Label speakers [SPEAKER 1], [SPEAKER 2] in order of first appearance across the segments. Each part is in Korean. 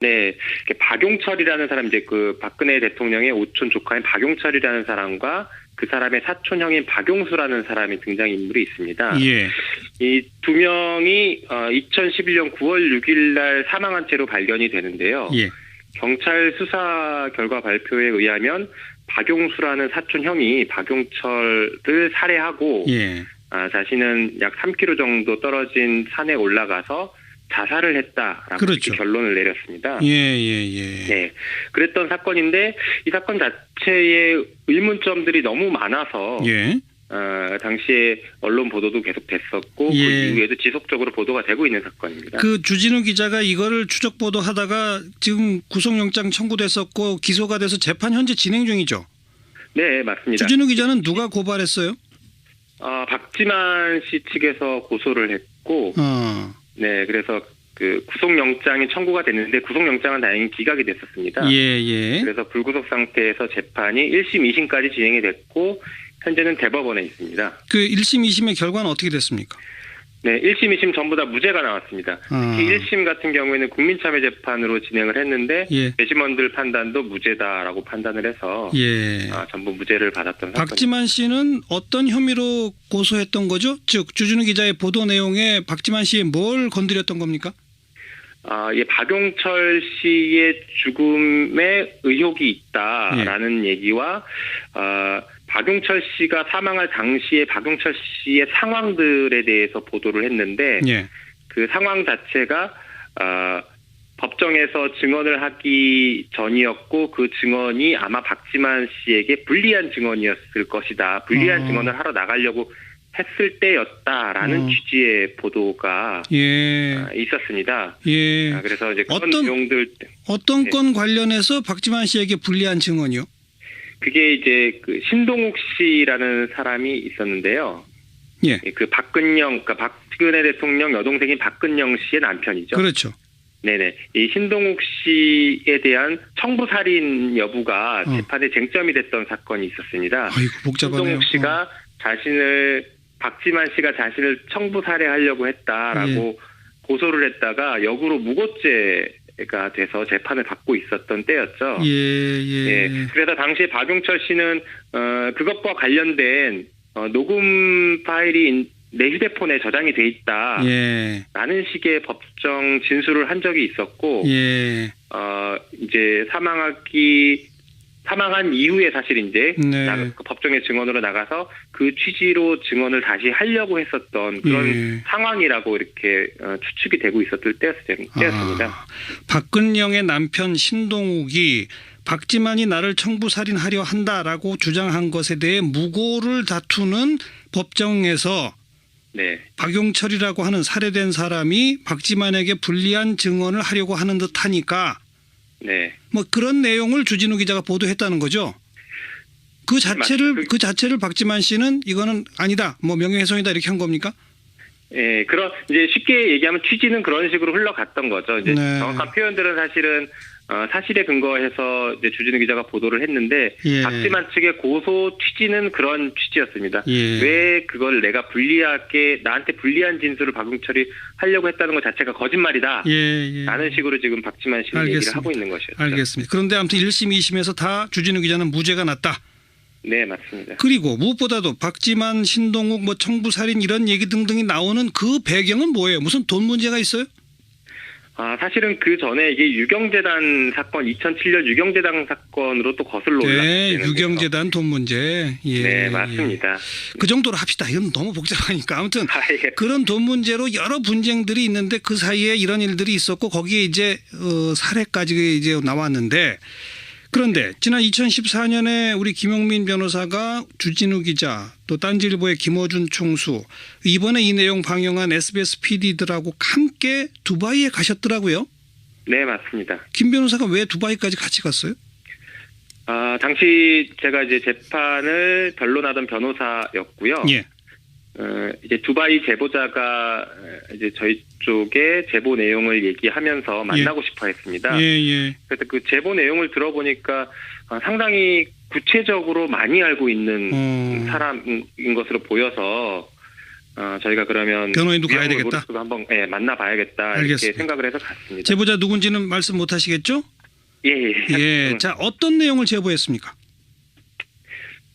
[SPEAKER 1] 네, 박용철이라는 사람 이제 그 박근혜 대통령의 오촌 조카인 박용철이라는 사람과 그 사람의 사촌 형인 박용수라는 사람이 등장 인물이 있습니다.
[SPEAKER 2] 예.
[SPEAKER 1] 이 두 명이 어, 2011년 9월 6일 날 사망한 채로 발견이 되는데요.
[SPEAKER 2] 예.
[SPEAKER 1] 경찰 수사 결과 발표에 의하면 박용수라는 사촌 형이 박용철을 살해하고
[SPEAKER 2] 예.
[SPEAKER 1] 아, 자신은 약 3km 정도 떨어진 산에 올라가서 자살을 했다라고
[SPEAKER 2] 그렇죠.
[SPEAKER 1] 결론을 내렸습니다.
[SPEAKER 2] 예, 예, 예.
[SPEAKER 1] 네, 그랬던 사건인데 이 사건 자체에 의문점들이 너무 많아서
[SPEAKER 2] 예.
[SPEAKER 1] 어, 당시에 언론 보도도 계속 됐었고 그
[SPEAKER 2] 예.
[SPEAKER 1] 이후에도 지속적으로 보도가 되고 있는 사건입니다.
[SPEAKER 2] 그 주진우 기자가 이거를 추적 보도하다가 지금 구속영장 청구됐었고 기소가 돼서 재판 현재 진행 중이죠.
[SPEAKER 1] 네, 맞습니다.
[SPEAKER 2] 주진우 기자는 누가 고발했어요?
[SPEAKER 1] 어, 박지만 씨 측에서 고소를 했고,
[SPEAKER 2] 어.
[SPEAKER 1] 네, 그래서 그 구속영장이 청구가 됐는데 구속영장은 다행히 기각이 됐었습니다.
[SPEAKER 2] 예, 예.
[SPEAKER 1] 그래서 불구속 상태에서 재판이 1심, 2심까지 진행이 됐고 현재는 대법원에 있습니다.
[SPEAKER 2] 그 1심, 2심의 결과는 어떻게 됐습니까?
[SPEAKER 1] 네, 1심, 2심 전부 다 무죄가 나왔습니다.
[SPEAKER 2] 아.
[SPEAKER 1] 특히 1심 같은 경우에는 국민참여 재판으로 진행을 했는데
[SPEAKER 2] 예.
[SPEAKER 1] 배심원들 판단도 무죄다라고 판단을 해서
[SPEAKER 2] 예.
[SPEAKER 1] 아, 전부 무죄를 받았던 사건.
[SPEAKER 2] 박지만 씨는 어떤 혐의로 고소했던 거죠? 즉 주진우 기자의 보도 내용에 박지만 씨의 뭘 건드렸던 겁니까?
[SPEAKER 1] 아, 예, 박용철 씨의 죽음에 의혹이 있다라는
[SPEAKER 2] 예.
[SPEAKER 1] 얘기와 아, 박용철 씨가 사망할 당시에 박용철 씨의 상황들에 대해서 보도를 했는데
[SPEAKER 2] 예.
[SPEAKER 1] 그 상황 자체가 아, 법정에서 증언을 하기 전이었고 그 증언이 아마 박지만 씨에게 불리한 증언이었을 것이다. 불리한
[SPEAKER 2] 어.
[SPEAKER 1] 증언을 하러 나가려고 했을 때였다라는
[SPEAKER 2] 어.
[SPEAKER 1] 취지의 보도가
[SPEAKER 2] 예.
[SPEAKER 1] 아, 있었습니다.
[SPEAKER 2] 예.
[SPEAKER 1] 아, 그래서 이제 그런
[SPEAKER 2] 어떤-
[SPEAKER 1] 내용들
[SPEAKER 2] 어떤
[SPEAKER 1] 네.
[SPEAKER 2] 건 관련해서 박지만 씨에게 불리한 증언이요?
[SPEAKER 1] 그게 이제 그 신동욱 씨라는 사람이 있었는데요.
[SPEAKER 2] 예.
[SPEAKER 1] 그 박근영, 그러니까 박근혜 대통령 여동생인 박근영 씨의 남편이죠.
[SPEAKER 2] 그렇죠.
[SPEAKER 1] 네네. 이 신동욱 씨에 대한 청부 살인 여부가
[SPEAKER 2] 어.
[SPEAKER 1] 재판의 쟁점이 됐던 사건이 있었습니다.
[SPEAKER 2] 아이고 복잡하네요.
[SPEAKER 1] 신동욱 씨가 자신을 박지만 씨가 자신을 청부 살해하려고 했다라고 고소를 했다가 역으로 무고죄가 돼서 재판을 받고 있었던 때였죠.
[SPEAKER 2] 어. 예, 예.
[SPEAKER 1] 예. 그래서 당시에 박용철 씨는 어, 그것과 관련된 어, 녹음 파일이 내 휴대폰에 저장이 돼 있다.
[SPEAKER 2] 예.
[SPEAKER 1] 라는 식의 법정 진술을 한 적이 있었고,
[SPEAKER 2] 예.
[SPEAKER 1] 어, 이제 사망하기, 사망한 이후에 사실 이제
[SPEAKER 2] 네.
[SPEAKER 1] 나- 그 법정의 증언으로 나가서 그 취지로 증언을 다시 하려고 했었던 그런
[SPEAKER 2] 예.
[SPEAKER 1] 상황이라고 이렇게 어, 추측이 되고 있었을 때였, 때였습니다.
[SPEAKER 2] 아, 박근영의 남편 신동욱이 박지만이 나를 청부 살인하려 한다라고 주장한 것에 대해 무고를 다투는 법정에서
[SPEAKER 1] 네.
[SPEAKER 2] 박용철이라고 하는 살해된 사람이 박지만에게 불리한 증언을 하려고 하는 듯하니까
[SPEAKER 1] 네.
[SPEAKER 2] 뭐 그런 내용을 주진우 기자가 보도했다는 거죠. 그 자체를
[SPEAKER 1] 맞죠.
[SPEAKER 2] 그 자체를 박지만 씨는 이거는 아니다, 뭐 명예훼손이다 이렇게 한 겁니까?
[SPEAKER 1] 예, 그런 이제 쉽게 얘기하면 취지는 그런 식으로 흘러갔던 거죠. 이제
[SPEAKER 2] 네.
[SPEAKER 1] 정확한 표현들은 사실은 어, 사실에 근거해서 이제 주진우 기자가 보도를 했는데
[SPEAKER 2] 예.
[SPEAKER 1] 박지만 측의 고소 취지는 그런 취지였습니다.
[SPEAKER 2] 예.
[SPEAKER 1] 왜 그걸 내가 불리하게 나한테 불리한 진술을 박용철이 하려고 했다는 것 자체가 거짓말이다.
[SPEAKER 2] 예, 예.
[SPEAKER 1] 라는 식으로 지금 박지만 씨는
[SPEAKER 2] 알겠습니다.
[SPEAKER 1] 얘기를 하고 있는 것이었죠.
[SPEAKER 2] 알겠습니다. 그런데 아무튼 1심, 2심에서 다 주진우 기자는 무죄가 났다.
[SPEAKER 1] 네, 맞습니다.
[SPEAKER 2] 그리고 무엇보다도 박지만, 신동욱, 뭐 청부살인 이런 얘기 등등이 나오는 그 배경은 뭐예요? 무슨 돈 문제가 있어요?
[SPEAKER 1] 아, 사실은 그 전에 이게 유경재단 사건 2007년 유경재단 사건으로 또 거슬러
[SPEAKER 2] 네,
[SPEAKER 1] 올라갔는데요.
[SPEAKER 2] 유경재단 돈 문제. 예,
[SPEAKER 1] 네,
[SPEAKER 2] 예.
[SPEAKER 1] 맞습니다.
[SPEAKER 2] 그 정도로 합시다. 이건 너무 복잡하니까. 아무튼
[SPEAKER 1] 아, 예.
[SPEAKER 2] 그런 돈 문제로 여러 분쟁들이 있는데 그 사이에 이런 일들이 있었고 거기에 이제 어, 살해까지 이제 나왔는데 그런데 지난 2014년에 우리 김용민 변호사가 주진우 기자 또 딴지일보의 김어준 총수 이번에 이 내용 방영한 SBS PD들하고 함께 두바이에 가셨더라고요.
[SPEAKER 1] 네, 맞습니다.
[SPEAKER 2] 김 변호사가 왜 두바이까지 같이 갔어요?
[SPEAKER 1] 아, 당시 제가 이제 재판을 변론하던 변호사였고요.
[SPEAKER 2] 예.
[SPEAKER 1] 어, 이제 두바이 제보자가 어, 이제 저희 쪽에 제보 내용을 얘기하면서 만나고 싶어 했습니다.
[SPEAKER 2] 예, 예.
[SPEAKER 1] 그래서 그 제보 내용을 들어보니까 어, 상당히 구체적으로 많이 알고 있는
[SPEAKER 2] 어.
[SPEAKER 1] 사람인 것으로 보여서 어, 저희가 그러면
[SPEAKER 2] 변호인도 가야 되겠다?
[SPEAKER 1] 한번 예, 만나봐야겠다 이렇게
[SPEAKER 2] 알겠습니다.
[SPEAKER 1] 생각을 해서 갔습니다.
[SPEAKER 2] 제보자 누군지는 말씀 못 하시겠죠?
[SPEAKER 1] 예, 예.
[SPEAKER 2] 예. 자, 어떤 내용을 제보했습니까?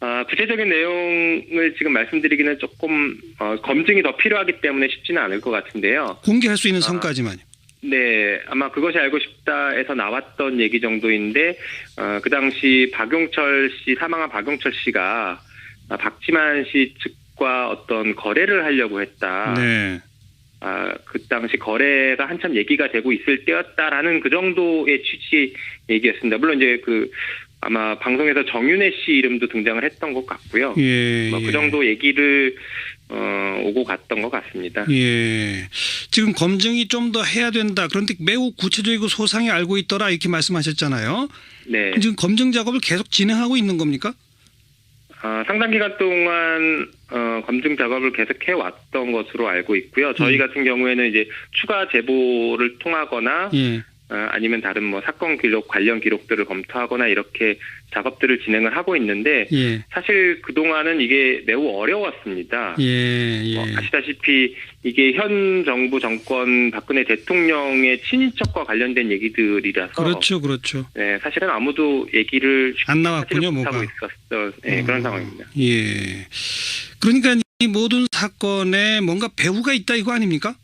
[SPEAKER 1] 아, 구체적인 내용을 지금 말씀드리기는 조금 어, 검증이 더 필요하기 때문에 쉽지는 않을 것 같은데요.
[SPEAKER 2] 공개할 수 있는
[SPEAKER 1] 아.
[SPEAKER 2] 성까지만요.
[SPEAKER 1] 네, 아마 그것이 알고 싶다에서 나왔던 얘기 정도인데 어, 그 당시 박용철 씨 사망한 박용철 씨가 아, 박지만 씨 측과 어떤 거래를 하려고 했다.
[SPEAKER 2] 네.
[SPEAKER 1] 아, 그 당시 거래가 한참 얘기가 되고 있을 때였다라는 그 정도의 취지 얘기였습니다. 물론 이제 그 아마 방송에서 정윤혜 씨 이름도 등장을 했던 것 같고요.
[SPEAKER 2] 예.
[SPEAKER 1] 뭐
[SPEAKER 2] 예.
[SPEAKER 1] 그 정도 얘기를 어, 오고 갔던 것 같습니다.
[SPEAKER 2] 예. 지금 검증이 좀 더 해야 된다. 그런데 매우 구체적이고 소상히 알고 있더라. 이렇게 말씀하셨잖아요.
[SPEAKER 1] 네.
[SPEAKER 2] 지금 검증 작업을 계속 진행하고 있는 겁니까?
[SPEAKER 1] 어, 상당 기간 동안 어, 검증 작업을 계속 해 왔던 것으로 알고 있고요. 저희
[SPEAKER 2] 음.
[SPEAKER 1] 같은 경우에는 이제 추가 제보를 통하거나
[SPEAKER 2] 예.
[SPEAKER 1] 어, 아니면 다른 뭐 사건 기록 관련 기록들을 검토하거나 이렇게 작업들을 진행을 하고 있는데
[SPEAKER 2] 예.
[SPEAKER 1] 사실 그 동안은 이게 매우 어려웠습니다.
[SPEAKER 2] 예. 예.
[SPEAKER 1] 뭐 아시다시피 이게 현 정부 정권 박근혜 대통령의 친인척과 관련된 얘기들이라서
[SPEAKER 2] 그렇죠. 그렇죠.
[SPEAKER 1] 네, 사실은 아무도 얘기를
[SPEAKER 2] 안 나왔군요,
[SPEAKER 1] 못하고. 있었던 네, 그런
[SPEAKER 2] 어,
[SPEAKER 1] 상황입니다.
[SPEAKER 2] 예. 그러니까 이 모든 사건에 뭔가 배후가 있다 이거 아닙니까?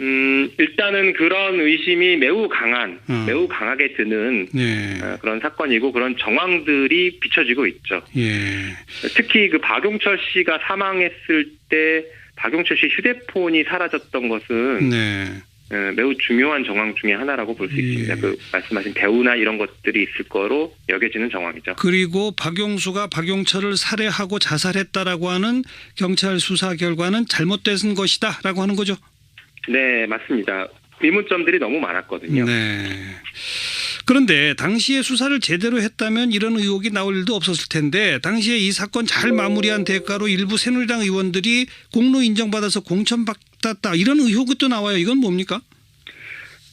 [SPEAKER 1] 음, 일단은 그런 의심이 매우 강한,
[SPEAKER 2] 어.
[SPEAKER 1] 매우 강하게 드는
[SPEAKER 2] 네.
[SPEAKER 1] 어, 그런 사건이고 그런 정황들이 비춰지고 있죠.
[SPEAKER 2] 예.
[SPEAKER 1] 특히 그 박용철 씨가 사망했을 때 박용철 씨 휴대폰이 사라졌던 것은
[SPEAKER 2] 네.
[SPEAKER 1] 어, 매우 중요한 정황 중에 하나라고 볼수
[SPEAKER 2] 예.
[SPEAKER 1] 있습니다. 그 말씀하신 배우나 이런 것들이 있을 거로 여겨지는 정황이죠.
[SPEAKER 2] 그리고 박용수가 박용철을 살해하고 자살했다라고 하는 경찰 수사 결과는 잘못된 것이다라고 하는 거죠.
[SPEAKER 1] 네, 맞습니다. 의문점들이 너무 많았거든요.
[SPEAKER 2] 네. 그런데 당시에 수사를 제대로 했다면 이런 의혹이 나올 일도 없었을 텐데 당시에 이 사건 잘 마무리한 대가로 일부 새누리당 의원들이 공로 인정받아서 공천받았다 이런 의혹이 또 나와요. 이건 뭡니까?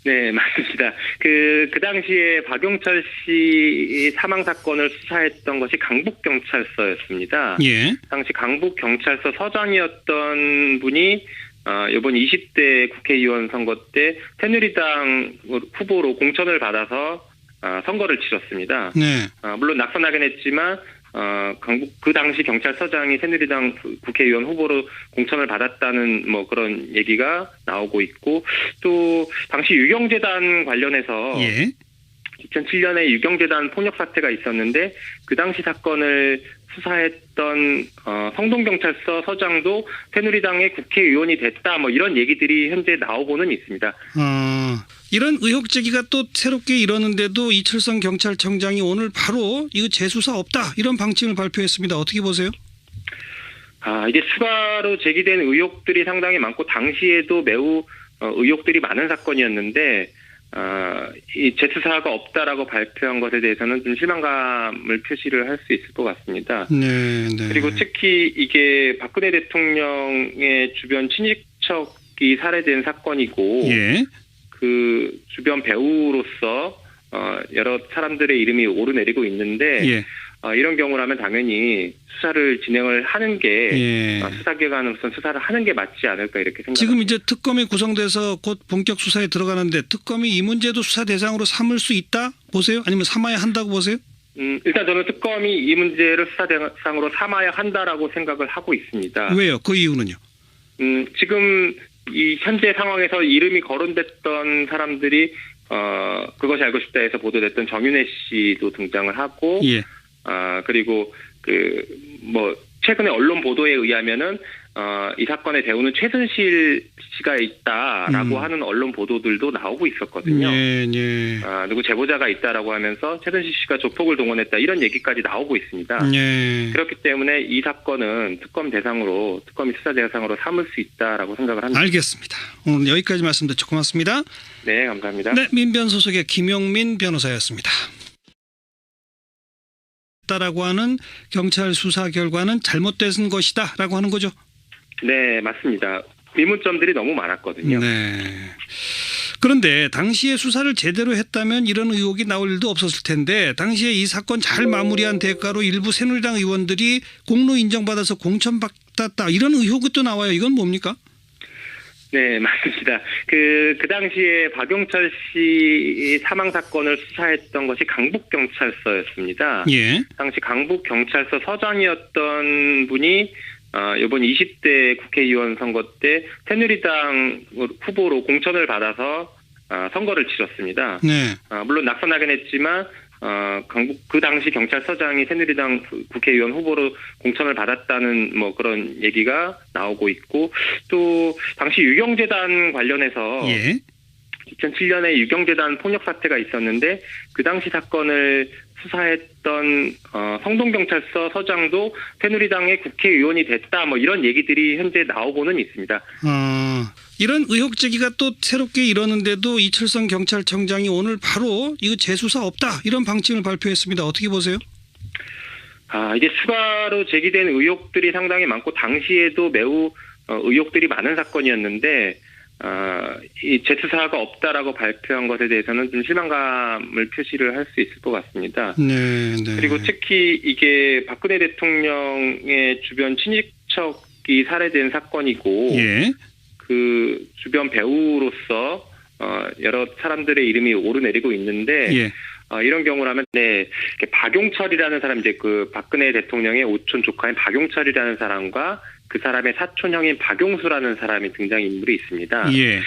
[SPEAKER 1] 네, 맞습니다. 그, 그 당시에 박용철 씨 사망 사건을 수사했던 것이 강북경찰서였습니다.
[SPEAKER 2] 예.
[SPEAKER 1] 당시 강북경찰서 서장이었던 분이 어, 이번 20대 국회의원 선거 때 새누리당 후보로 공천을 받아서 어, 선거를 치렀습니다.
[SPEAKER 2] 네.
[SPEAKER 1] 어, 물론 낙선하긴 했지만 어, 강북 그 당시 경찰서장이 새누리당 구- 국회의원 후보로 공천을 받았다는 뭐 그런 얘기가 나오고 있고 또 당시 유경재단 관련해서
[SPEAKER 2] 예.
[SPEAKER 1] 2007년에 유경재단 폭력 사태가 있었는데 그 당시 사건을 수사했던 어, 성동경찰서 서장도 새누리당의 국회의원이 됐다 뭐 이런 얘기들이 현재 나오고는 있습니다.
[SPEAKER 2] 어, 이런 의혹 제기가 또 새롭게 이러는데도 이철성 경찰청장이 오늘 바로 이거 재수사 없다 이런 방침을 발표했습니다. 어떻게 보세요?
[SPEAKER 1] 아, 이게 추가로 제기된 의혹들이 상당히 많고 당시에도 매우 어, 의혹들이 많은 사건이었는데 아, 이 재수사가 없다라고 발표한 것에 대해서는 좀 실망감을 표시를 할 수 있을 것 같습니다.
[SPEAKER 2] 네, 네.
[SPEAKER 1] 그리고 특히 이게 박근혜 대통령의 주변 친인척이 살해된 사건이고
[SPEAKER 2] 예.
[SPEAKER 1] 그 주변 배우로서 어, 여러 사람들의 이름이 오르내리고 있는데
[SPEAKER 2] 예.
[SPEAKER 1] 어, 이런 경우라면 당연히 수사를 진행을 하는 게
[SPEAKER 2] 예.
[SPEAKER 1] 어, 수사기관으로서 수사를 하는 게 맞지 않을까 이렇게 생각합니다.
[SPEAKER 2] 지금 이제 특검이 구성돼서 곧 본격 수사에 들어가는데 특검이 이 문제도 수사 대상으로 삼을 수 있다 보세요? 아니면 삼아야 한다고 보세요?
[SPEAKER 1] 음, 일단 저는 특검이 이 문제를 수사 대상으로 삼아야 한다라고 생각을 하고 있습니다.
[SPEAKER 2] 왜요? 그 이유는요?
[SPEAKER 1] 음, 지금 이 현재 상황에서 이름이 거론됐던 사람들이 어, 그것이 알고 싶다 해서 보도됐던 정윤혜 씨도 등장을 하고
[SPEAKER 2] 예.
[SPEAKER 1] 아, 그리고 그 뭐 최근에 언론 보도에 의하면은 어, 이 사건의 대우는 최순실 씨가 있다라고
[SPEAKER 2] 음.
[SPEAKER 1] 하는 언론 보도들도 나오고 있었거든요.
[SPEAKER 2] 예, 예.
[SPEAKER 1] 아, 누구 제보자가 있다라고 하면서 최순실 씨가 조폭을 동원했다 이런 얘기까지 나오고 있습니다.
[SPEAKER 2] 예.
[SPEAKER 1] 그렇기 때문에 이 사건은 특검 대상으로 특검이 수사 대상으로 삼을 수 있다라고 생각을 합니다.
[SPEAKER 2] 알겠습니다. 오늘 여기까지 말씀 듣죠. 고맙습니다.
[SPEAKER 1] 네, 감사합니다.
[SPEAKER 2] 네, 민변 소속의 김용민 변호사였습니다. 다라고 하는 경찰 수사 결과는 잘못된 것이다라고 하는 거죠.
[SPEAKER 1] 네, 맞습니다. 의문점들이 너무 많았거든요.
[SPEAKER 2] 네. 그런데 당시에 수사를 제대로 했다면 이런 의혹이 나올 일도 없었을 텐데 당시에 이 사건 잘 마무리한 대가로 일부 새누리당 의원들이 공로 인정받아서 공천받 받았다 이런 의혹이 또 나와요. 이건 뭡니까?
[SPEAKER 1] 네, 맞습니다. 그, 그 당시에 박용철 씨 사망 사건을 수사했던 것이 강북경찰서였습니다.
[SPEAKER 2] 예.
[SPEAKER 1] 당시 강북경찰서 서장이었던 분이 어, 이번 20대 국회의원 선거 때 새누리당 후보로 공천을 받아서 어, 선거를 치렀습니다.
[SPEAKER 2] 네.
[SPEAKER 1] 어, 물론 낙선하긴 했지만 어, 강북 그 당시 경찰서장이 새누리당 그 국회의원 후보로 공천을 받았다는 뭐 그런 얘기가 나오고 있고 또 당시 유경재단 관련해서
[SPEAKER 2] 예.
[SPEAKER 1] 2007년에 유경재단 폭력 사태가 있었는데 그 당시 사건을 수사했던 어, 성동경찰서 서장도 새누리당의 국회의원이 됐다 뭐 이런 얘기들이 현재 나오고는 있습니다.
[SPEAKER 2] 어, 이런 의혹 제기가 또 새롭게 이러는데도 이철성 경찰청장이 오늘 바로 이거 재수사 없다 이런 방침을 발표했습니다. 어떻게 보세요?
[SPEAKER 1] 아, 이게 추가로 제기된 의혹들이 상당히 많고 당시에도 매우 어, 의혹들이 많은 사건이었는데 어, 이 재수사가 없다라고 발표한 것에 대해서는 좀 실망감을 표시를 할 수 있을 것 같습니다.
[SPEAKER 2] 네, 네.
[SPEAKER 1] 그리고 특히 이게 박근혜 대통령의 주변 친인척이 살해된 사건이고
[SPEAKER 2] 예.
[SPEAKER 1] 그 주변 배우로서 어, 여러 사람들의 이름이 오르내리고 있는데
[SPEAKER 2] 예.
[SPEAKER 1] 어, 이런 경우라면 네 박용철이라는 사람 이제 그 박근혜 대통령의 오촌 조카인 박용철이라는 사람과 그 사람의 사촌 형인 박용수라는 사람이 등장 인물이 있습니다.
[SPEAKER 2] 예.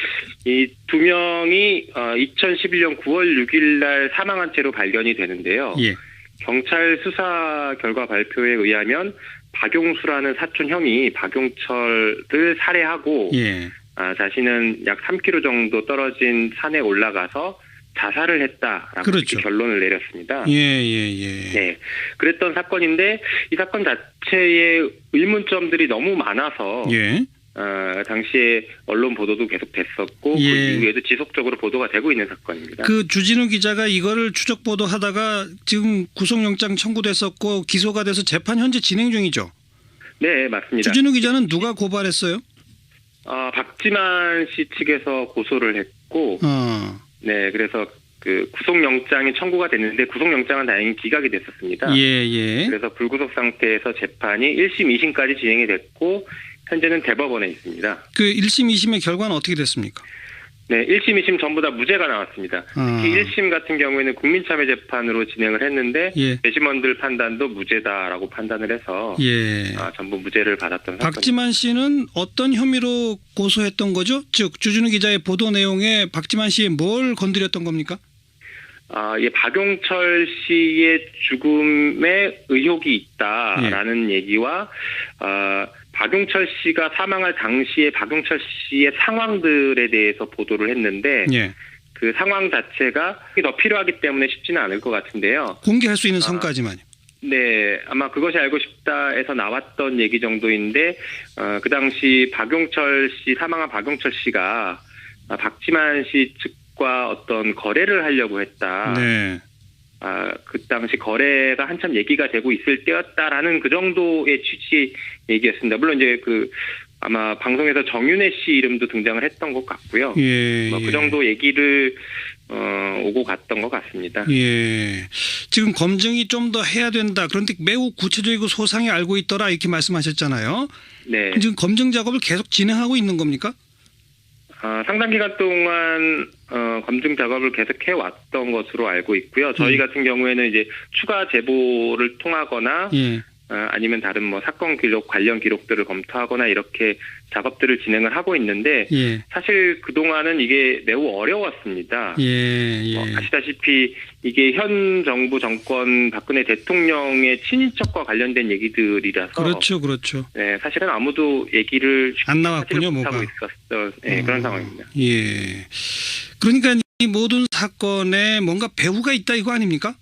[SPEAKER 1] 이두 명이 어, 2011년 9월 6일 날 사망한 채로 발견이 되는데요.
[SPEAKER 2] 예.
[SPEAKER 1] 경찰 수사 결과 발표에 의하면 박용수라는 사촌 형이 박용철을 살해하고
[SPEAKER 2] 예.
[SPEAKER 1] 아, 자신은 약 3km 정도 떨어진 산에 올라가서 자살을 했다라고
[SPEAKER 2] 그렇죠.
[SPEAKER 1] 결론을 내렸습니다.
[SPEAKER 2] 예, 예, 예.
[SPEAKER 1] 네, 그랬던 사건인데 이 사건 자체에 의문점들이 너무 많아서
[SPEAKER 2] 예.
[SPEAKER 1] 어, 당시에 언론 보도도 계속 됐었고 그
[SPEAKER 2] 예.
[SPEAKER 1] 이후에도 지속적으로 보도가 되고 있는 사건입니다.
[SPEAKER 2] 그 주진우 기자가 이거를 추적 보도하다가 지금 구속영장 청구됐었고 기소가 돼서 재판 현재 진행 중이죠.
[SPEAKER 1] 네, 맞습니다.
[SPEAKER 2] 주진우 기자는 누가 고발했어요?
[SPEAKER 1] 어, 박지만 씨 측에서 고소를 했고,
[SPEAKER 2] 어.
[SPEAKER 1] 네, 그래서 그 구속영장이 청구가 됐는데 구속영장은 다행히 기각이 됐었습니다.
[SPEAKER 2] 예, 예.
[SPEAKER 1] 그래서 불구속 상태에서 재판이 1심, 2심까지 진행이 됐고 현재는 대법원에 있습니다.
[SPEAKER 2] 그 1심, 2심의 결과는 어떻게 됐습니까?
[SPEAKER 1] 네, 1심, 2심 전부 다 무죄가 나왔습니다.
[SPEAKER 2] 아.
[SPEAKER 1] 특히 1심 같은 경우에는 국민참여 재판으로 진행을 했는데
[SPEAKER 2] 예.
[SPEAKER 1] 배심원들 판단도 무죄다라고 판단을 해서
[SPEAKER 2] 예.
[SPEAKER 1] 아, 전부 무죄를 받았던 사건.
[SPEAKER 2] 박지만 씨는 어떤 혐의로 고소했던 거죠? 즉 주진우 기자의 보도 내용에 박지만 씨의 뭘 건드렸던 겁니까?
[SPEAKER 1] 아, 예, 박용철 씨의 죽음에 의혹이 있다라는
[SPEAKER 2] 예.
[SPEAKER 1] 얘기와 아, 박용철 씨가 사망할 당시에 박용철 씨의 상황들에 대해서 보도를 했는데
[SPEAKER 2] 예.
[SPEAKER 1] 그 상황 자체가 더 필요하기 때문에 쉽지는 않을 것 같은데요.
[SPEAKER 2] 공개할 수 있는
[SPEAKER 1] 아.
[SPEAKER 2] 성까지만요.
[SPEAKER 1] 네, 아마 그것이 알고 싶다에서 나왔던 얘기 정도인데 어, 그 당시 박용철 씨 사망한 박용철 씨가 아, 박지만 씨 측과 어떤 거래를 하려고 했다.
[SPEAKER 2] 네.
[SPEAKER 1] 아, 그 당시 거래가 한참 얘기가 되고 있을 때였다라는 그 정도의 취지 얘기였습니다. 물론 이제 그 아마 방송에서 정윤혜 씨 이름도 등장을 했던 것 같고요.
[SPEAKER 2] 예.
[SPEAKER 1] 뭐
[SPEAKER 2] 예.
[SPEAKER 1] 그 정도 얘기를 어, 오고 갔던 것 같습니다.
[SPEAKER 2] 예. 지금 검증이 좀 더 해야 된다. 그런데 매우 구체적이고 소상히 알고 있더라 이렇게 말씀하셨잖아요.
[SPEAKER 1] 네.
[SPEAKER 2] 지금 검증 작업을 계속 진행하고 있는 겁니까?
[SPEAKER 1] 어, 상당 기간 동안 어, 검증 작업을 계속 해 왔던 것으로 알고 있고요. 저희
[SPEAKER 2] 음.
[SPEAKER 1] 같은 경우에는 이제 추가 제보를 통하거나
[SPEAKER 2] 예.
[SPEAKER 1] 어, 아니면 다른 뭐 사건 기록 관련 기록들을 검토하거나 이렇게 작업들을 진행을 하고 있는데
[SPEAKER 2] 예.
[SPEAKER 1] 사실 그 동안은 이게 매우 어려웠습니다.
[SPEAKER 2] 예. 예.
[SPEAKER 1] 어, 아시다시피 이게 현 정부 정권 박근혜 대통령의 친인척과 관련된 얘기들이라서
[SPEAKER 2] 그렇죠. 그렇죠.
[SPEAKER 1] 네, 사실은 아무도 얘기를
[SPEAKER 2] 안 나왔군요,
[SPEAKER 1] 못 하고
[SPEAKER 2] 뭐가.
[SPEAKER 1] 있었던 네, 그런
[SPEAKER 2] 어,
[SPEAKER 1] 상황입니다.
[SPEAKER 2] 예. 그러니까 이 모든 사건에 뭔가 배후가 있다 이거 아닙니까?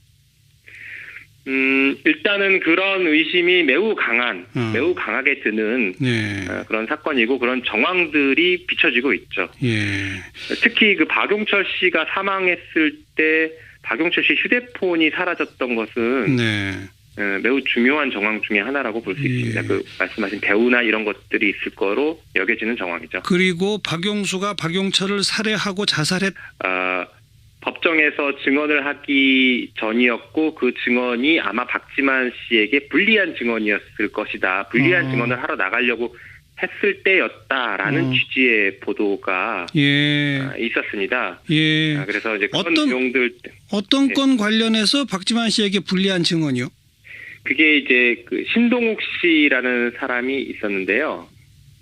[SPEAKER 1] 음, 일단은 그런 의심이 매우 강한,
[SPEAKER 2] 어.
[SPEAKER 1] 매우 강하게 드는
[SPEAKER 2] 네.
[SPEAKER 1] 어, 그런 사건이고 그런 정황들이 비춰지고 있죠.
[SPEAKER 2] 예.
[SPEAKER 1] 특히 그 박용철 씨가 사망했을 때 박용철 씨 휴대폰이 사라졌던 것은
[SPEAKER 2] 네.
[SPEAKER 1] 어, 매우 중요한 정황 중에 하나라고 볼수
[SPEAKER 2] 예.
[SPEAKER 1] 있습니다. 그 말씀하신 배우나 이런 것들이 있을 거로 여겨지는 정황이죠.
[SPEAKER 2] 그리고 박용수가 박용철을 살해하고 자살했
[SPEAKER 1] 아, 법정에서 증언을 하기 전이었고 그 증언이 아마 박지만 씨에게 불리한 증언이었을 것이다. 불리한
[SPEAKER 2] 어.
[SPEAKER 1] 증언을 하러 나가려고 했을 때였다라는
[SPEAKER 2] 어.
[SPEAKER 1] 취지의 보도가
[SPEAKER 2] 예.
[SPEAKER 1] 아, 있었습니다.
[SPEAKER 2] 예.
[SPEAKER 1] 아, 그래서 이제 그런
[SPEAKER 2] 어떤-
[SPEAKER 1] 내용들
[SPEAKER 2] 어떤
[SPEAKER 1] 네.
[SPEAKER 2] 건 관련해서 박지만 씨에게 불리한 증언이요?
[SPEAKER 1] 그게 이제 그 신동욱 씨라는 사람이 있었는데요.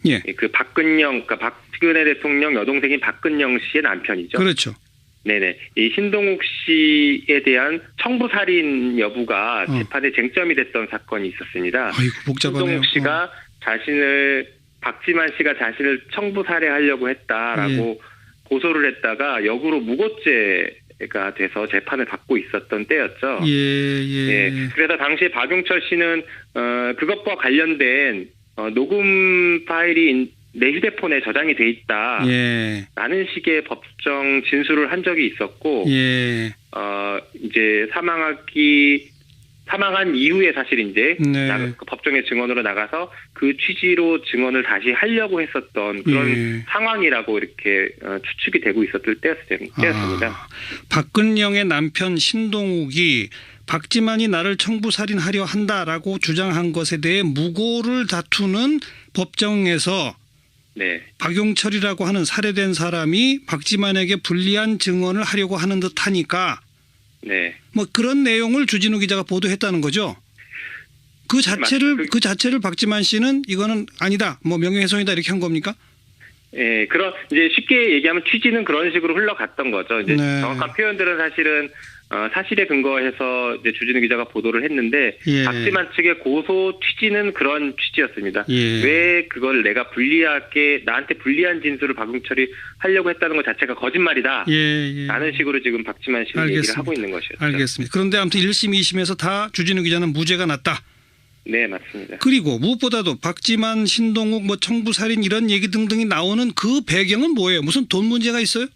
[SPEAKER 2] 예.
[SPEAKER 1] 그 박근영, 그러니까 박근혜 대통령 여동생인 박근영 씨의 남편이죠.
[SPEAKER 2] 그렇죠.
[SPEAKER 1] 네네. 이 신동욱 씨에 대한 청부 살인 여부가
[SPEAKER 2] 어.
[SPEAKER 1] 재판에 쟁점이 됐던 사건이 있었습니다.
[SPEAKER 2] 아이고 복잡하네요.
[SPEAKER 1] 신동욱 씨가 자신을 박지만 씨가 자신을 청부 살해하려고 했다라고 고소를 했다가 역으로 무고죄가 돼서 재판을 받고 있었던 때였죠.
[SPEAKER 2] 어. 예, 예.
[SPEAKER 1] 예. 그래서 당시에 박용철 씨는 어, 그것과 관련된 어, 녹음 파일이 내 휴대폰에 저장이 돼 있다.
[SPEAKER 2] 예.
[SPEAKER 1] 라는 식의 법정 진술을 한 적이 있었고,
[SPEAKER 2] 예.
[SPEAKER 1] 어, 이제 사망하기, 사망한 이후에 사실 이제
[SPEAKER 2] 네.
[SPEAKER 1] 나- 그 법정의 증언으로 나가서 그 취지로 증언을 다시 하려고 했었던 그런
[SPEAKER 2] 예.
[SPEAKER 1] 상황이라고 이렇게 어, 추측이 되고 있었을 때였, 때였습니다.
[SPEAKER 2] 아, 박근영의 남편 신동욱이 박지만이 나를 청부 살인하려 한다라고 주장한 것에 대해 무고를 다투는 법정에서
[SPEAKER 1] 네.
[SPEAKER 2] 박용철이라고 하는 살해된 사람이 박지만에게 불리한 증언을 하려고 하는 듯하니까
[SPEAKER 1] 네.
[SPEAKER 2] 뭐 그런 내용을 주진우 기자가 보도했다는 거죠. 그 자체를
[SPEAKER 1] 맞습니다.
[SPEAKER 2] 그 자체를 박지만 씨는 이거는 아니다. 뭐 명예훼손이다 이렇게 한 겁니까?
[SPEAKER 1] 예, 그런 이제 쉽게 얘기하면 취지는 그런 식으로 흘러갔던 거죠. 이제
[SPEAKER 2] 네.
[SPEAKER 1] 정확한 표현들은 사실은 어, 사실에 근거해서 이제 주진우 기자가 보도를 했는데
[SPEAKER 2] 예.
[SPEAKER 1] 박지만 측의 고소 취지는 그런 취지였습니다.
[SPEAKER 2] 예.
[SPEAKER 1] 왜 그걸 내가 불리하게 나한테 불리한 진술을 박용철이 하려고 했다는 것 자체가 거짓말이다.
[SPEAKER 2] 예, 예.
[SPEAKER 1] 라는 식으로 지금 박지만 씨는
[SPEAKER 2] 알겠습니다.
[SPEAKER 1] 얘기를 하고 있는 것이었죠.
[SPEAKER 2] 알겠습니다. 그런데 아무튼 1심, 2심에서 다 주진우 기자는 무죄가 났다.
[SPEAKER 1] 네, 맞습니다.
[SPEAKER 2] 그리고 무엇보다도 박지만, 신동욱, 뭐 청부살인 이런 얘기 등등이 나오는 그 배경은 뭐예요? 무슨 돈 문제가 있어요?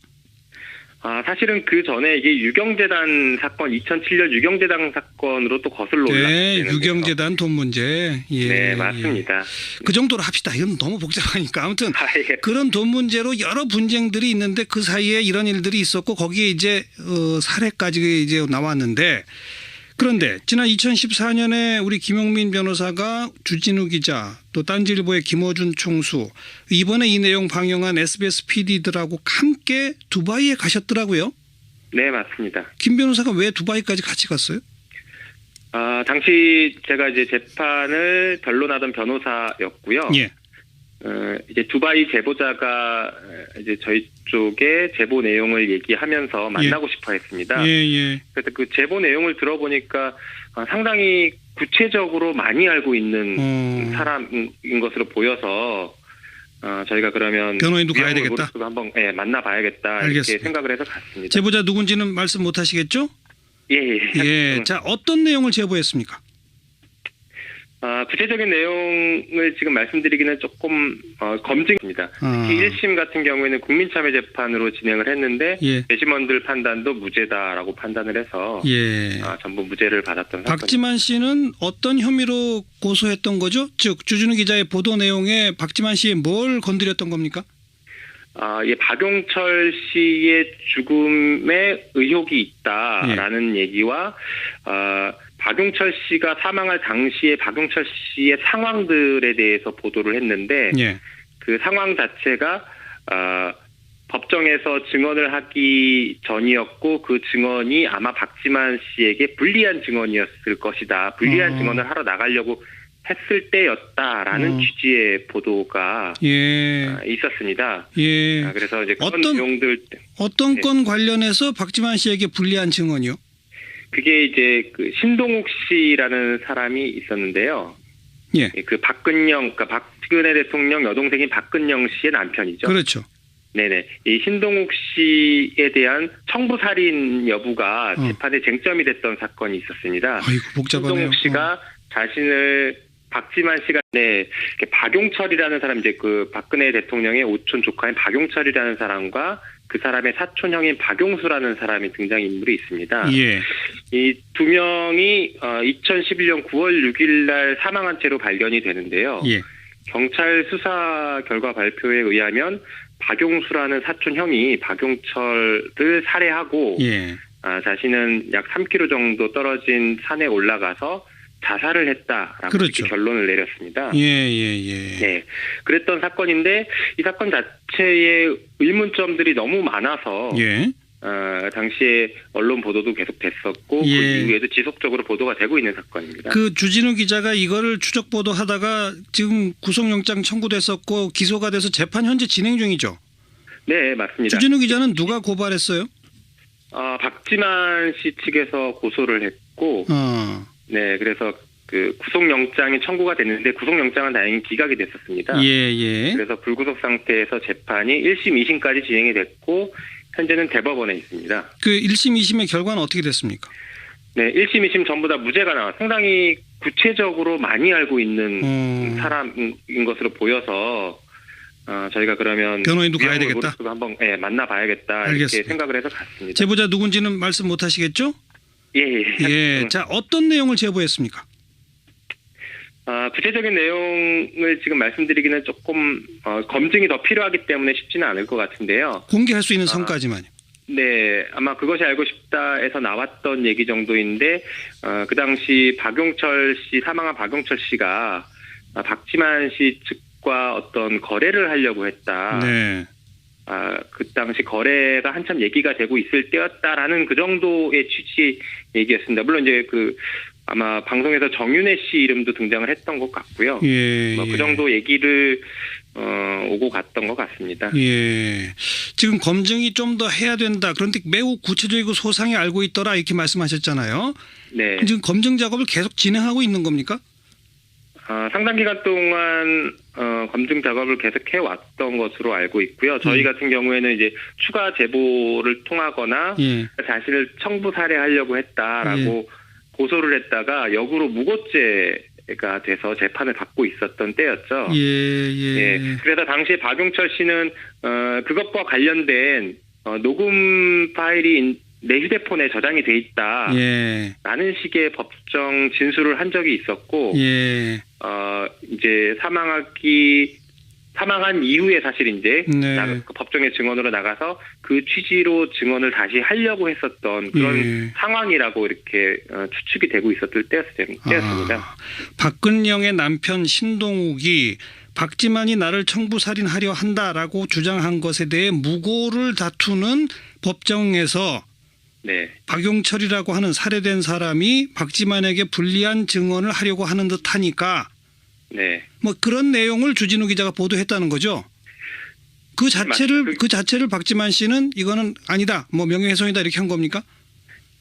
[SPEAKER 1] 아, 사실은 그 전에 이게 유경재단 사건 2007년 유경재단 사건으로 또 거슬러
[SPEAKER 2] 네,
[SPEAKER 1] 올라갔는데요.
[SPEAKER 2] 유경재단 돈 문제. 예,
[SPEAKER 1] 네, 맞습니다.
[SPEAKER 2] 예. 그 정도로 합시다. 이건 너무 복잡하니까. 아무튼
[SPEAKER 1] 아, 예.
[SPEAKER 2] 그런 돈 문제로 여러 분쟁들이 있는데 그 사이에 이런 일들이 있었고 거기에 이제 어, 살해까지 이제 나왔는데 그런데 지난 2014년에 우리 김용민 변호사가 주진우 기자 또 딴지일보의 김어준 총수 이번에 이 내용 방영한 SBS PD들하고 함께 두바이에 가셨더라고요.
[SPEAKER 1] 네, 맞습니다.
[SPEAKER 2] 김 변호사가 왜 두바이까지 같이 갔어요?
[SPEAKER 1] 아, 당시 제가 이제 재판을 변론하던 변호사였고요.
[SPEAKER 2] 예.
[SPEAKER 1] 어, 이제 두바이 제보자가 어, 이제 저희 쪽에 제보 내용을 얘기하면서 만나고 싶어 했습니다.
[SPEAKER 2] 예, 예.
[SPEAKER 1] 그래서 그 제보 내용을 들어보니까 어, 상당히 구체적으로 많이 알고 있는
[SPEAKER 2] 어.
[SPEAKER 1] 사람인 것으로 보여서 어, 저희가 그러면
[SPEAKER 2] 변호인도 가야 되겠다?
[SPEAKER 1] 한번 예, 만나봐야겠다 이렇게
[SPEAKER 2] 알겠습니다.
[SPEAKER 1] 생각을 해서 갔습니다.
[SPEAKER 2] 제보자 누군지는 말씀 못 하시겠죠?
[SPEAKER 1] 예, 예.
[SPEAKER 2] 예. 자, 어떤 내용을 제보했습니까?
[SPEAKER 1] 아, 구체적인 내용을 지금 말씀드리기는 조금 어, 검증입니다.
[SPEAKER 2] 아.
[SPEAKER 1] 특히 1심 같은 경우에는 국민참여재판으로 진행을 했는데
[SPEAKER 2] 예.
[SPEAKER 1] 배심원들 판단도 무죄다라고 판단을 해서
[SPEAKER 2] 예.
[SPEAKER 1] 아, 전부 무죄를 받았던 사건.
[SPEAKER 2] 박지만 씨는 어떤 혐의로 고소했던 거죠? 즉 주진우 기자의 보도 내용에 박지만 씨의 뭘 건드렸던 겁니까?
[SPEAKER 1] 아, 예, 박용철 씨의 죽음에 의혹이 있다라는
[SPEAKER 2] 예.
[SPEAKER 1] 얘기와 아, 박용철 씨가 사망할 당시에 박용철 씨의 상황들에 대해서 보도를 했는데
[SPEAKER 2] 예.
[SPEAKER 1] 그 상황 자체가 아, 법정에서 증언을 하기 전이었고 그 증언이 아마 박지만 씨에게 불리한 증언이었을 것이다. 불리한
[SPEAKER 2] 어.
[SPEAKER 1] 증언을 하러 나가려고 했을 때였다라는
[SPEAKER 2] 어.
[SPEAKER 1] 취지의 보도가
[SPEAKER 2] 예.
[SPEAKER 1] 아, 있었습니다.
[SPEAKER 2] 예.
[SPEAKER 1] 아, 그래서 이제 그런
[SPEAKER 2] 어떤-
[SPEAKER 1] 내용들
[SPEAKER 2] 어떤
[SPEAKER 1] 네.
[SPEAKER 2] 건 관련해서 박지만 씨에게 불리한 증언이요?
[SPEAKER 1] 그게 이제 그 신동욱 씨라는 사람이 있었는데요.
[SPEAKER 2] 예.
[SPEAKER 1] 그 박근영, 그러니까 박근혜 대통령 여동생인 박근영 씨의 남편이죠.
[SPEAKER 2] 그렇죠.
[SPEAKER 1] 네네. 이 신동욱 씨에 대한 청부 살인 여부가
[SPEAKER 2] 어.
[SPEAKER 1] 재판에 쟁점이 됐던 사건이 있었습니다.
[SPEAKER 2] 아이고 복잡하네요.
[SPEAKER 1] 신동욱 씨가 자신을 박지만 씨가 네 박용철이라는 사람 이제 그 박근혜 대통령의 오촌 조카인 박용철이라는 사람과 그 사람의 사촌형인 박용수라는 사람이 등장 인물이 있습니다.
[SPEAKER 2] 어. 예.
[SPEAKER 1] 이두 명이 어, 2011년 9월 6일 날 사망한 채로 발견이 되는데요.
[SPEAKER 2] 예.
[SPEAKER 1] 경찰 수사 결과 발표에 의하면 박용수라는 사촌 형이 박용철을 살해하고
[SPEAKER 2] 예.
[SPEAKER 1] 아, 자신은 약 3km 정도 떨어진 산에 올라가서 자살을 했다라고
[SPEAKER 2] 그렇죠.
[SPEAKER 1] 결론을 내렸습니다.
[SPEAKER 2] 예, 예, 예.
[SPEAKER 1] 네, 그랬던 사건인데 이 사건 자체에 의문점들이 너무 많아서
[SPEAKER 2] 예.
[SPEAKER 1] 어, 당시에 언론 보도도 계속 됐었고 그
[SPEAKER 2] 예.
[SPEAKER 1] 이후에도 지속적으로 보도가 되고 있는 사건입니다.
[SPEAKER 2] 그 주진우 기자가 이거를 추적 보도하다가 지금 구속영장 청구됐었고 기소가 돼서 재판 현재 진행 중이죠.
[SPEAKER 1] 네, 맞습니다.
[SPEAKER 2] 주진우 기자는 누가 고발했어요?
[SPEAKER 1] 어, 박지만 씨 측에서 고소를 했고,
[SPEAKER 2] 어.
[SPEAKER 1] 네, 그래서 그 구속영장이 청구가 됐는데 구속영장은 다행히 기각이 됐었습니다.
[SPEAKER 2] 예, 예.
[SPEAKER 1] 그래서 불구속 상태에서 재판이 1심, 2심까지 진행이 됐고 현재는 대법원에 있습니다.
[SPEAKER 2] 그 1심, 2심의 결과는 어떻게 됐습니까?
[SPEAKER 1] 네, 1심, 2심 전부 다 무죄가 나와 상당히 구체적으로 많이 알고 있는
[SPEAKER 2] 어.
[SPEAKER 1] 사람인 것으로 보여서 어, 저희가 그러면
[SPEAKER 2] 변호인도 가야 되겠다?
[SPEAKER 1] 한번 예, 만나봐야겠다 이렇게
[SPEAKER 2] 알겠습니다.
[SPEAKER 1] 생각을 해서 갔습니다.
[SPEAKER 2] 제보자 누군지는 말씀 못 하시겠죠?
[SPEAKER 1] 예, 예.
[SPEAKER 2] 예. 자, 어떤 내용을 제보했습니까?
[SPEAKER 1] 아, 구체적인 내용을 지금 말씀드리기는 조금 어, 검증이 더 필요하기 때문에 쉽지는 않을 것 같은데요.
[SPEAKER 2] 공개할 수 있는
[SPEAKER 1] 아.
[SPEAKER 2] 선까지만요.
[SPEAKER 1] 네, 아마 그것이 알고 싶다에서 나왔던 얘기 정도인데 어, 그 당시 박용철 씨 사망한 박용철 씨가 아, 박지만 씨 측과 어떤 거래를 하려고 했다.
[SPEAKER 2] 네.
[SPEAKER 1] 아, 그 당시 거래가 한참 얘기가 되고 있을 때였다라는 그 정도의 취지 얘기였습니다. 물론 이제 그 아마 방송에서 정윤혜 씨 이름도 등장을 했던 것 같고요.
[SPEAKER 2] 예.
[SPEAKER 1] 뭐
[SPEAKER 2] 예.
[SPEAKER 1] 그 정도 얘기를 어, 오고 갔던 것 같습니다.
[SPEAKER 2] 예. 지금 검증이 좀 더 해야 된다. 그런데 매우 구체적이고 소상히 알고 있더라 이렇게 말씀하셨잖아요.
[SPEAKER 1] 네.
[SPEAKER 2] 지금 검증 작업을 계속 진행하고 있는 겁니까?
[SPEAKER 1] 어, 상당 기간 동안 어, 검증 작업을 계속 해 왔던 것으로 알고 있고요. 저희
[SPEAKER 2] 음.
[SPEAKER 1] 같은 경우에는 이제 추가 제보를 통하거나
[SPEAKER 2] 예.
[SPEAKER 1] 자신을 청부 살해하려고 했다라고 고소를 했다가 역으로 무고죄가 돼서 재판을 받고 있었던 때였죠.
[SPEAKER 2] 예, 예.
[SPEAKER 1] 예. 그래서 당시에 박용철 씨는 어, 그것과 관련된 어, 녹음 파일이 인- 내 휴대폰에 저장이 돼 있다.
[SPEAKER 2] 예.
[SPEAKER 1] 라는 식의 법정 진술을 한 적이 있었고,
[SPEAKER 2] 예.
[SPEAKER 1] 어, 이제 사망하기, 사망한 이후에 사실 이제
[SPEAKER 2] 네.
[SPEAKER 1] 나- 그 법정의 증언으로 나가서 그 취지로 증언을 다시 하려고 했었던 그런
[SPEAKER 2] 예.
[SPEAKER 1] 상황이라고 이렇게 어, 추측이 되고 있었을 때였, 때였습니다.
[SPEAKER 2] 아, 박근영의 남편 신동욱이 박지만이 나를 청부살인하려 한다라고 주장한 것에 대해 무고를 다투는 법정에서
[SPEAKER 1] 네.
[SPEAKER 2] 박용철이라고 하는 살해된 사람이 박지만에게 불리한 증언을 하려고 하는 듯하니까
[SPEAKER 1] 네.
[SPEAKER 2] 뭐 그런 내용을 주진우 기자가 보도했다는 거죠. 그 자체를
[SPEAKER 1] 그-
[SPEAKER 2] 그 자체를 박지만 씨는 이거는 아니다, 뭐 명예훼손이다 이렇게 한 겁니까?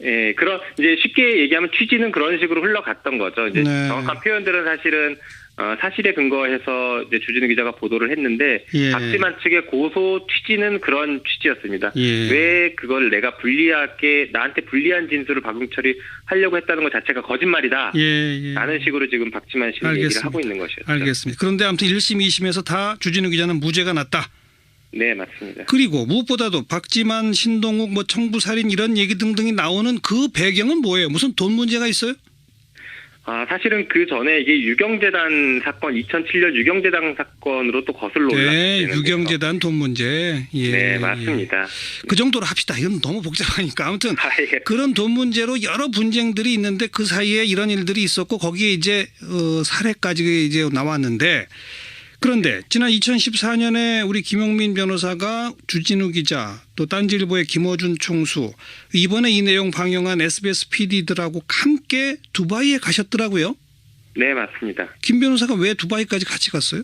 [SPEAKER 1] 예, 그런 이제 쉽게 얘기하면 취지는 그런 식으로 흘러갔던 거죠. 이제
[SPEAKER 2] 네.
[SPEAKER 1] 정확한 표현들은 사실은 어, 사실에 근거해서 이제 주진우 기자가 보도를 했는데
[SPEAKER 2] 예.
[SPEAKER 1] 박지만 측의 고소 취지는 그런 취지였습니다.
[SPEAKER 2] 예.
[SPEAKER 1] 왜 그걸 내가 불리하게 나한테 불리한 진술을 박용철이 하려고 했다는 것 자체가 거짓말이다.
[SPEAKER 2] 예, 예.
[SPEAKER 1] 라는 식으로 지금 박지만 씨는
[SPEAKER 2] 알겠습니다.
[SPEAKER 1] 얘기를 하고 있는 것이었죠.
[SPEAKER 2] 알겠습니다. 그런데 아무튼 1심, 2심에서 다 주진우 기자는 무죄가 났다.
[SPEAKER 1] 네, 맞습니다.
[SPEAKER 2] 그리고 무엇보다도 박지만, 신동욱, 뭐 청부살인 이런 얘기 등등이 나오는 그 배경은 뭐예요? 무슨 돈 문제가 있어요?
[SPEAKER 1] 아, 사실은 그 전에 이게 유경재단 사건 2007년 유경재단 사건으로 또 거슬러
[SPEAKER 2] 네,
[SPEAKER 1] 올랐는데요.
[SPEAKER 2] 유경재단 돈 문제. 예,
[SPEAKER 1] 네,
[SPEAKER 2] 예.
[SPEAKER 1] 맞습니다.
[SPEAKER 2] 그 정도로 합시다. 이건 너무 복잡하니까 아무튼
[SPEAKER 1] 아, 예.
[SPEAKER 2] 그런 돈 문제로 여러 분쟁들이 있는데 그 사이에 이런 일들이 있었고 거기에 이제 어, 살해까지 이제 나왔는데 그런데 지난 2014년에 우리 김용민 변호사가 주진우 기자 또 딴지일보의 김어준 총수 이번에 이 내용 방영한 SBS PD들하고 함께 두바이에 가셨더라고요.
[SPEAKER 1] 네, 맞습니다.
[SPEAKER 2] 김 변호사가 왜 두바이까지 같이 갔어요?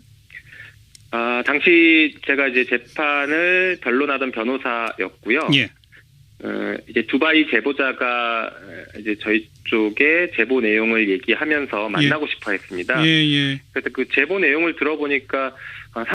[SPEAKER 1] 아, 당시 제가 이제 재판을 변론하던 변호사였고요.
[SPEAKER 2] 예.
[SPEAKER 1] 어, 이제 두바이 제보자가 어, 이제 저희 쪽에 제보 내용을 얘기하면서 만나고 싶어 했습니다.
[SPEAKER 2] 예, 예.
[SPEAKER 1] 그래서 그 제보 내용을 들어보니까 아,